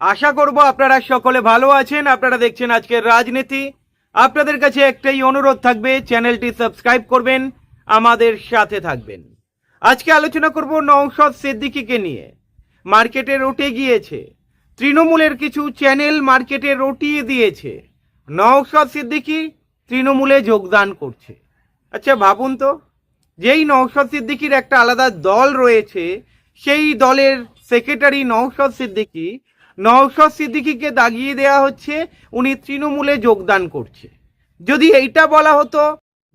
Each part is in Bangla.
আশা করব আপনারা সকলে ভালো আছেন। আপনারা দেখছেন আজকের রাজনীতি। আপনাদের কাছে একটাই অনুরোধ থাকবে, চ্যানেলটি সাবস্ক্রাইব করবেন, আমাদের সাথে থাকবেন। আজকে আলোচনা করব নৌশদ সিদ্দিকিকে নিয়ে। মার্কেটে রটে গিয়েছে। তৃণমূলের কিছু চ্যানেল মার্কেটে রটিয়ে দিয়েছে। নৌশদ সিদ্দিকি তৃণমূলে যোগদান করছে। আচ্ছা ভাবুন তো, যেই নৌশদ সিদ্দিকির একটা আলাদা দল রয়েছে, সেই দলের সেক্রেটারি নৌশদ সিদ্দিকি নৌশদ সিদ্দিকিকে দাগিয়ে দেওয়া হচ্ছে, উনি তৃণমূলে যোগদান করছে। যদি এইটা বলা হতো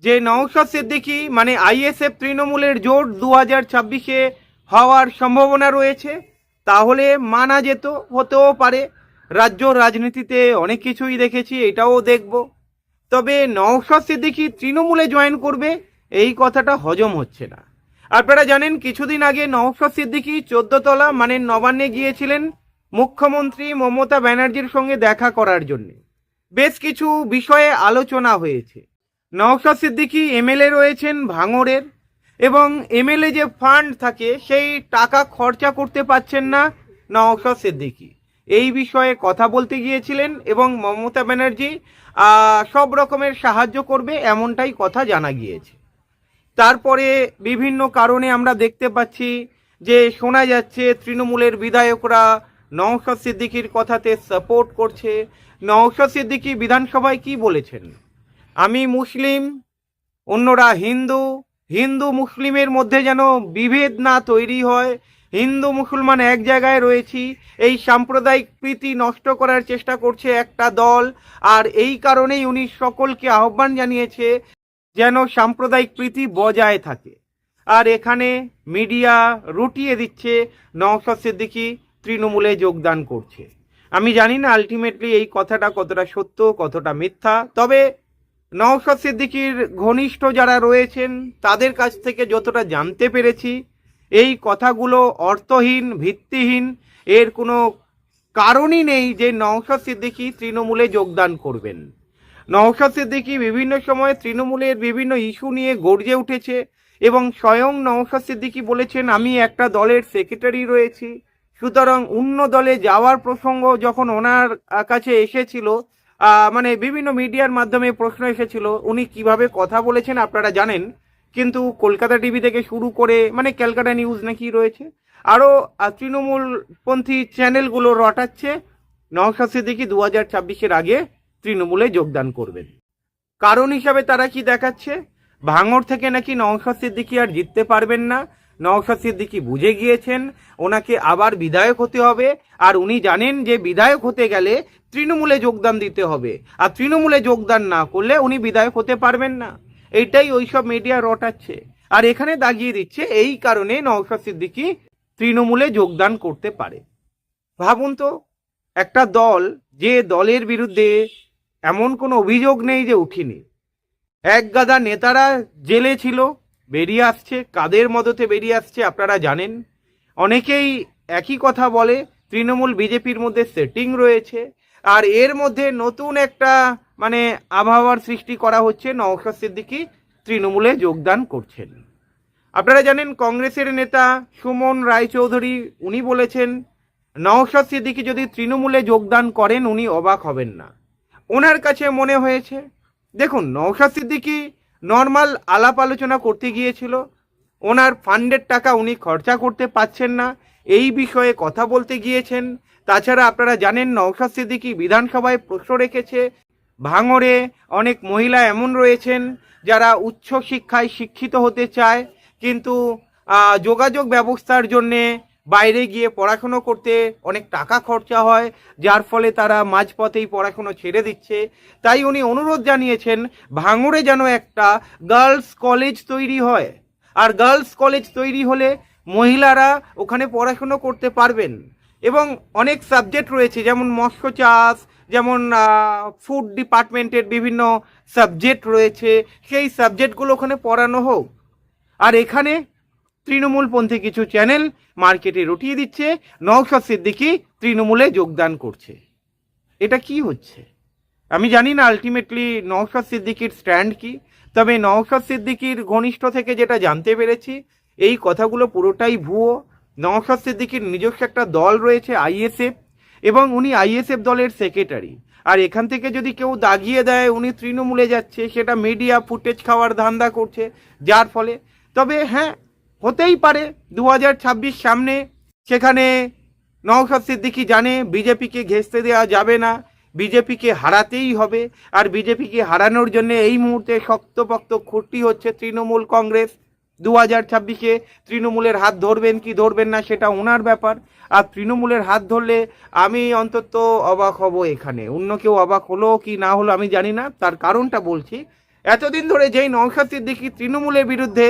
যে নৌশদ সিদ্দিকি মানে আইএসএফ তৃণমূলের জোট দু হাজার ছাব্বিশে হওয়ার সম্ভাবনা রয়েছে, তাহলে মানা যেত, হতেও পারে। রাজ্য রাজনীতিতে অনেক কিছুই দেখেছি, এটাও দেখব। তবে নওশাদ সিদ্দিকি তৃণমূলে জয়েন করবে, এই কথাটা হজম হচ্ছে না। আপনারা জানেন, কিছুদিন আগে নওশাদ সিদ্দিকি চোদ্দতলা মানে নবান্নে গিয়েছিলেন। মুখ্যমন্ত্রী মমতা ব্যানার্জির সঙ্গে দেখা করার জন্য। বেশ কিছু বিষয়ে আলোচনা হয়েছে। নওশাদ সিদ্দিকি এমএলএ রয়েছেন ভাঙড়ের এবং এমএলএ যে ফান্ড থাকে সেই টাকা খরচা করতে পারছেন না নওশাদ সিদ্দিকি। এই বিষয়ে কথা বলতে গিয়েছিলেন এবং মমতা ব্যানার্জি সব রকমের সাহায্য করবে এমনটাই কথা জানা গিয়েছে। তারপরে বিভিন্ন কারণে আমরা দেখতে পাচ্ছি যে শোনা যাচ্ছে তৃণমূলের বিধায়করা নওশাদ সিদ্দিকির কথাতে সাপোর্ট করছে। নওশাদ সিদ্দিকি বিধানসভায় কি বলেছেন? আমি মুসলিম, অন্যরা হিন্দু হিন্দু মুসলিমের মধ্যে যেন বিভেদ না তৈরি হয়, হিন্দু মুসলমান এক জায়গায় রয়েছি, এই সাম্প্রদায়িক প্রীতি নষ্ট করার চেষ্টা করছে একটা দল, আর এই কারণেই উনি সকলকে আহ্বান জানিয়েছে যেন সাম্প্রদায়িক প্রীতি বজায় থাকে। আর এখানে মিডিয়া রুটিয়ে দিচ্ছে নওশাদ সিদ্দিকি তৃণমূলে যোগদান করছে। আমি জানি না আলটিমেটলি এই কথাটা কতটা সত্য, কতটা মিথ্যা, তবে নওশাদ সিদ্দিকির ঘনিষ্ঠ যারা রয়েছেন, তাদের কাছ থেকে যতটা জানতে পেরেছি, এই কথাগুলো অর্থহীন, ভিত্তিহীন, এর কোনো কারণই নেই যে নওশাদ সিদ্দিকি তৃণমূলে যোগদান করবেন। নওশাদ সিদ্দিকি বিভিন্ন সময়ে তৃণমূলের বিভিন্ন ইস্যু নিয়ে গর্জে উঠেছে এবং স্বয়ং নওশাদ সিদ্দিকি বলেছেন, আমি একটা দলের সেক্রেটারি রয়েছি সুতরাং অন্য দলে যাওয়ার প্রসঙ্গ যখন ওনার কাছে এসেছিল মানে বিভিন্ন মিডিয়ার মাধ্যমে প্রশ্ন এসেছিল, উনি কীভাবে কথা বলেছেন আপনারা জানেন, কিন্তু কলকাতা টিভি থেকে শুরু করে মানে ক্যালকাটা নিউজ নাকি রয়েছে, আরও তৃণমূলপন্থী চ্যানেলগুলো রটাচ্ছে, নওশাদ সিদ্দিকি দু হাজার ছাব্বিশের আগে তৃণমূলে যোগদান করবেন। কারণ হিসাবে তারা কি দেখাচ্ছে? ভাঙড় থেকে নাকি নওশাদ সিদ্দিকি আর জিততে পারবেন না নওশাদ সিদ্দিকি বুঝে গিয়েছেন, ওনাকে আবার বিধায়ক হতে হবে, আর উনি জানেন যে বিধায়ক হতে গেলে তৃণমূলে যোগদান দিতে হবে, আর তৃণমূলে যোগদান না করলে উনি বিধায়ক হতে পারবেন না। এইটাই ওইসব মিডিয়া রটাচ্ছে। আর এখানে দাগিয়ে দিচ্ছে, এই কারণে নওশাদ সিদ্দিকি তৃণমূলে যোগদান করতে পারে। ভাবুন তো, একটা দল, যে দলের বিরুদ্ধে এমন কোনো অভিযোগ নেই যে উঠিনি। এক গাদা নেতারা জেলে ছিল বেরিয়ে আসছে, কাদের মদতে বেরিয়ে আসছে আপনারা জানেন। অনেকেই একই কথা বলে, তৃণমূল বিজেপির মধ্যে সেটিং রয়েছে, আর এর মধ্যে নতুন একটা মানে আবহাওয়ার সৃষ্টি করা হচ্ছে, নওশাদ সিদ্দিকি তৃণমূলে যোগদান করছেন। আপনারা জানেন, কংগ্রেসের নেতা সুমন রায়চৌধুরী, উনি বলেছেন, নওশাদ সিদ্দিকি যদি তৃণমূলে যোগদান করেন, উনি অবাক হবেন না। ওনার কাছে মনে হয়েছে, দেখুন, নওশাদ সিদ্দিকি নর্মাল আলাপ আলোচনা করতে গিয়েছিল। ওনার ফান্ডের টাকা উনি খরচা করতে পারছেন না। এই বিষয়ে কথা বলতে গিয়েছেন। তাছাড়া আপনারা জানেন নওশাদ সিদ্দিকি বিধানসভায় প্রশ্ন রেখেছে। ভাঙড়ে অনেক মহিলা এমন রয়েছেন যারা উচ্চ শিক্ষায় শিক্ষিত হতে চায়। কিন্তু যোগাযোগ ব্যবস্থার জন্যে বাইরে গিয়ে পড়াশুনো করতে অনেক টাকা খরচা হয়, যার ফলে তারা মাঝপথেই পড়াশুনো ছেড়ে দিচ্ছে। তাই উনি অনুরোধ জানিয়েছেন, ভাঙড়ে যেন একটা গার্লস কলেজ তৈরি হয়। আর গার্লস কলেজ তৈরি হলে মহিলারা ওখানে পড়াশুনো করতে পারবেন। এবং অনেক সাবজেক্ট রয়েছে, যেমন মৎস্য চাষ, যেমন ফুড ডিপার্টমেন্টের বিভিন্ন সাবজেক্ট রয়েছে। সেই সাবজেক্টগুলো ওখানে পড়ানো হোক। আর এখানে তৃণমূলপন্থী কিছু চ্যানেল মার্কেটে রটিয়ে দিচ্ছে, নওশাদ সিদ্দিকি তৃণমূলে যোগদান করছে। এটা কি হচ্ছে? আমি জানি না আলটিমেটলি নওশাদ সিদ্দিকির স্ট্যান্ড কি, তবে নওশাদ সিদ্দিকির ঘনিষ্ঠ থেকে যেটা জানতে পেরেছি, এই কথাগুলো পুরোটাই ভুয়ো। নওশাদ সিদ্দিকির নিজস্ব একটা দল রয়েছে আইএসএফ, এবং উনি আইএসএফ দলের সেক্রেটারি আর এখান থেকে যদি কেউ দাগিয়ে দেয় উনি তৃণমূলে যাচ্ছে, সেটা মিডিয়া ফুটেজ খাওয়ার ধান্দা করছে, যার ফলে। তবে হ্যাঁ হতেই পারে দু হাজার ছাব্বিশ সামনে। সেখানে নওশাদ সিদ্দিকি জানে বিজেপিকে ঘেঁচতে দেওয়া যাবে না, বিজেপিকে হারাতেই হবে। আর বিজেপিকে হারানোর জন্য এই মুহূর্তে শক্তপোক্ত খুঁটি হচ্ছে তৃণমূল কংগ্রেস। দু হাজার ছাব্বিশে তৃণমূলের হাত ধরবেন কি ধরবেন না সেটা ওনার ব্যাপার। আর তৃণমূলের হাত ধরলে আমি অন্তত অবাক হব এখানে। অন্য কেউ অবাক হলো কি না হলো আমি জানি না, তার কারণটা বলছি। এতদিন ধরে যেই নওশাদ সিদ্দিকি তৃণমূলের বিরুদ্ধে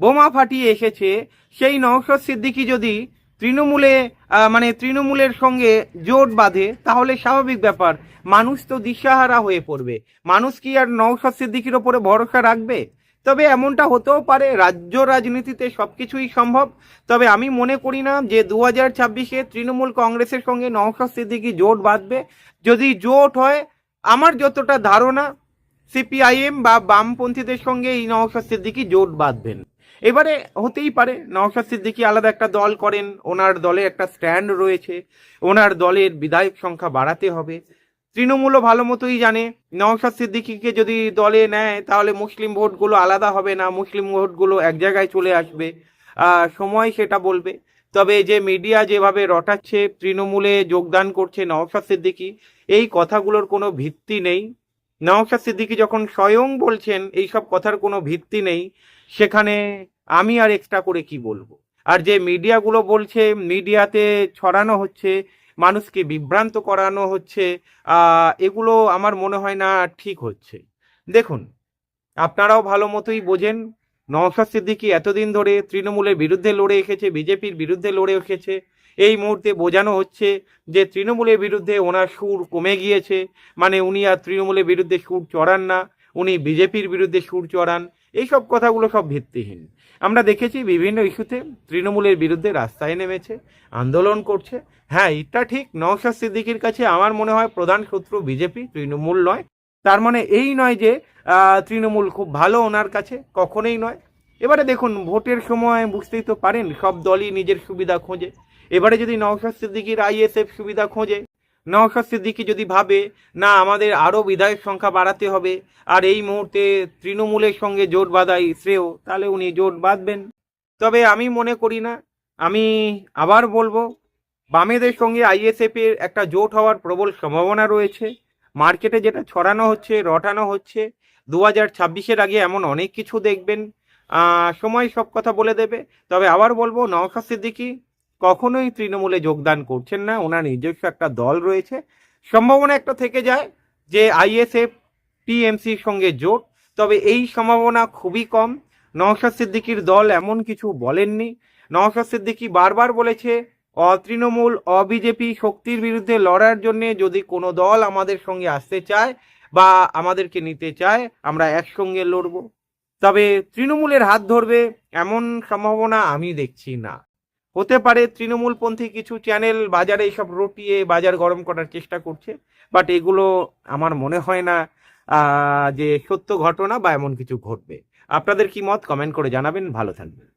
বোমা ফাটিয়ে এসেছে। সেই নওশাদ সিদ্দিকি যদি তৃণমূলে মানে তৃণমূলের সঙ্গে জোট বাঁধে, তাহলে স্বাভাবিক ব্যাপার। মানুষ তো দিশাহারা হয়ে পড়বে। মানুষ কি আর নওশাদ সিদ্দিকির ওপরে ভরসা রাখবে? তবে এমনটা হতেও পারে, রাজ্য রাজনীতিতে সব কিছুই সম্ভব। তবে আমি মনে করি না যে দু হাজার ছাব্বিশে তৃণমূল কংগ্রেসের সঙ্গে নওশাদ সিদ্দিকি জোট বাঁধবে। যদি জোট হয়, আমার যতটা ধারণা, সিপিআইএম বা বামপন্থীদের সঙ্গে এই নওশাদ সিদ্দিকি জোট বাঁধবেন। এবারে হতেই পারে, নওশাদ সিদ্দিকি আলাদা একটা দল করেন, ওনার দলে একটা স্ট্যান্ড রয়েছে, ওনার দলের বিধায়ক সংখ্যা বাড়াতে হবে। তৃণমূলও ভালো মতোই জানে, নওশাদ সিদ্দিকিকে যদি দলে নেয়, তাহলে মুসলিম ভোটগুলো আলাদা হবে না, মুসলিম ভোটগুলো এক জায়গায় চলে আসবে। সময় সেটা বলবে। তবে যে মিডিয়া যেভাবে রটাচ্ছে, তৃণমূলে যোগদান করছে নওশাদ সিদ্দিকি, এই কথাগুলোর কোনো ভিত্তি নেই। নওশাদ সিদ্দিকি যখন স্বয়ং বলছেন এইসব কথার কোনো ভিত্তি নেই, সেখানে আমি আর এক্সট্রা করে কি বলব? আর যে মিডিয়াগুলো বলছে, মিডিয়াতে ছড়ানো হচ্ছে, মানুষকে বিভ্রান্ত করানো হচ্ছে এগুলো আমার মনে হয় না ঠিক হচ্ছে। দেখুন, আপনারাও ভালো মতোই বোঝেন নওশাদ সিদ্দিকি এতদিন ধরে তৃণমূলের বিরুদ্ধে লড়ে এসেছে, বিজেপির বিরুদ্ধে লড়ে এসেছে এই মুহূর্তে বোঝানো হচ্ছে যে তৃণমূলের বিরুদ্ধে ওনার সুর কমে গিয়েছে। মানে উনি আর তৃণমূলের বিরুদ্ধে সুর চড়ান না, উনি বিজেপির বিরুদ্ধে সুর চড়ান এইসব কথাগুলো সব ভিত্তিহীন। আমরা দেখেছি বিভিন্ন ইস্যুতে তৃণমূলের বিরুদ্ধে রাস্তায় নেমেছে, আন্দোলন করছে। হ্যাঁ এটা ঠিক, নওশাদ সিদ্দিকির কাছে আমার মনে হয় প্রধান শত্রু বিজেপি, তৃণমূল নয়। তার মানে এই নয় যে তৃণমূল খুব ভালো ওনার কাছে, কখনোই নয়। এবারে দেখুন, ভোটের সময় বুঝতেই তো পারেন, সব দলই নিজের সুবিধা খোঁজে। এবারে যদি নওশাদ সিদ্দিকির আইএসএফ সুবিধা খোঁজে, নওশাদ সিদ্দিকি যদি ভাবে, না, আমাদের আরও বিধায়ক সংখ্যা বাড়াতে হবে, আর এই মুহূর্তে তৃণমূলের সঙ্গে জোট বাঁধাই শ্রেয়, তাহলে উনি জোট বাঁধবেন। তবে আমি মনে করি না। আমি আবার বলব, বামেদের সঙ্গে আইএসএফ এর একটা জোট হওয়ার প্রবল সম্ভাবনা রয়েছে। মার্কেটে যেটা ছড়ানো হচ্ছে, রটানো হচ্ছে দু হাজার ছাব্বিশের আগে এমন অনেক কিছু দেখবেন। সময় সব কথা বলে দেবে। তবে আবার বলব, নওশাদ সিদ্দিকি কখনোই তৃণমূলে যোগদান করছেন না, ওনার নিজস্ব একটা দল রয়েছে। সম্ভাবনা একটা থেকে যায় যে আইএসএফ, টিএমসির সঙ্গে জোট, তবে এই সম্ভাবনা খুবই কম। নওশাদ সিদ্দিকির দল এমন কিছু বলেননি। নওশাদ সিদ্দিকি বারবার বলেছে অতৃণমূল অবিজেপি শক্তির বিরুদ্ধে লড়ার জন্য যদি কোনো দল আমাদের সঙ্গে আসতে চায় বা আমাদেরকে নিতে চায়, আমরা একসঙ্গে লড়ব। তবে তৃণমূলের হাত ধরবে এমন সম্ভাবনা আমি দেখছি না। হতে পারে তৃণমূলপন্থী কিছু চ্যানেল বাজারে এইসব রটিয়ে বাজার গরম করার চেষ্টা করছে বাট এগুলো আমার মনে হয় না যে সত্য ঘটনা বা এমন কিছু ঘটবে। আপনাদের কি মত? কমেন্ট করে জানাবেন। ভালো থাকবেন।